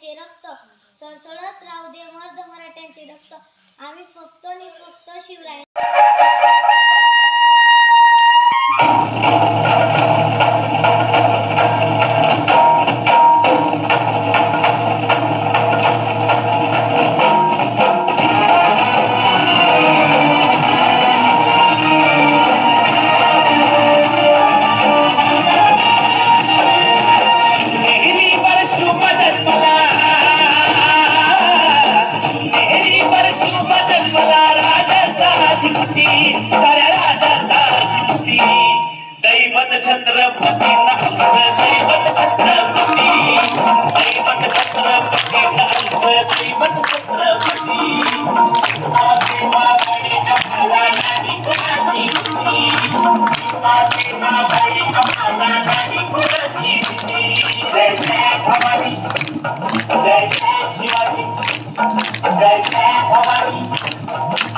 मराठ्यांचे रक्त. सळसळत राहू दे मर्द मराठ्यांचे रक्त. आम्ही फक्त आणि फक्त शिवराय कृती सरळा जाता कृती? दैवत छत्रपती नाच दैवत छत्रपती. दैवत छत्रपती नाच दैवत छत्रपती. देवा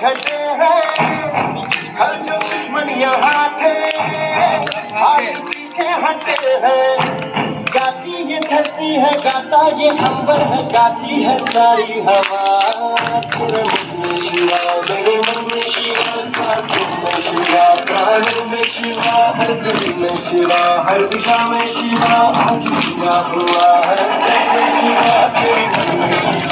घटे हैं। कल जो दुश्मन यहाँ थे, आज पीछे हटे हैं। गाती ये धरती है, गाता ये अंबर है, गाती है सारी हवा। मन शिवा, मेरे मन में शिवा सांसों में शिवा, प्राणों में शिवा, हर गली में शिवा, हर दिशा में शिवा, आज हुआ है शिवा, तेरे मन में शिवा।